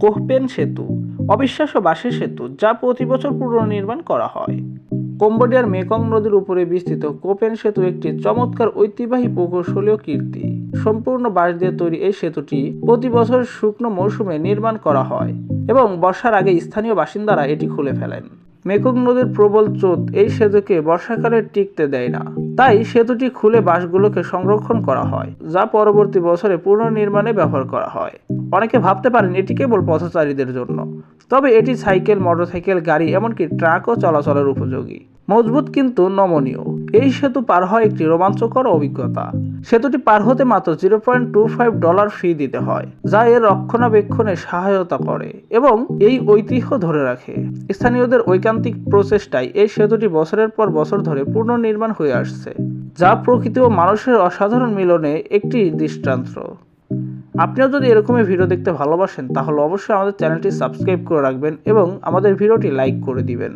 কোহপেন সেতু, অবিশ্বাস্য বাঁশের সেতু যা প্রতি বছর পুনর্নির্মাণ করা হয়। কম্বোডিয়ার মেকং নদীর উপরে বিস্তৃত কোপেন সেতু একটি চমৎকার ঐতিহ্যবাহী প্রকৌশলীয় কীর্তি। সম্পূর্ণ বাঁশ দিয়ে তৈরি এই সেতুটি প্রতি বছর শুকনো মৌসুমে নির্মাণ করা হয় এবং বর্ষার আগে স্থানীয় বাসিন্দারা এটি খুলে ফেলেন। মেকং নদীর প্রবল স্রোত এই সেতুকে বর্ষাকালে টিকতে দেয় না। তাই সেতুটি খুলে বাঁশগুলোকে সংরক্ষণ করা হয়, যা পরবর্তী বছরে পুনর্নির্মাণে ব্যবহার করা হয়। অনেকে ভাবতে পারেন এটি কেবল পথচারীদের জন্য, তবে এটি সাইকেল, মোটরসাইকেল, গাড়ি, এমনকি ট্রাকও চলাচলের উপযোগী। মজবুত কিন্তু নমনীয়। এই সেতু পার হয় একটি রোমাঞ্চকর অভিজ্ঞতা। সেতুটি পার হতে মাত্র zero point two five dollar fee দিতে হয়, যা এর রক্ষণাবেক্ষণে সহায়তা করে এবং এই ঐতিহ্য ধরে রাখে। স্থানীয়দের ঐকান্তিক প্রচেষ্টায় এই সেতুটি বছরের পর বছর ধরে পুনর্নির্মাণ হয়ে আসছে, যা প্রকৃতি ও মানুষের অসাধারণ মিলনে একটি দৃষ্টান্ত। আপনিও যদি এরকমই ভিডিও দেখতে ভালোবাসেন, তাহলে অবশ্যই আমাদের চ্যানেলটি সাবস্ক্রাইব করে রাখবেন এবং আমাদের ভিডিওটি লাইক করে দিবেন।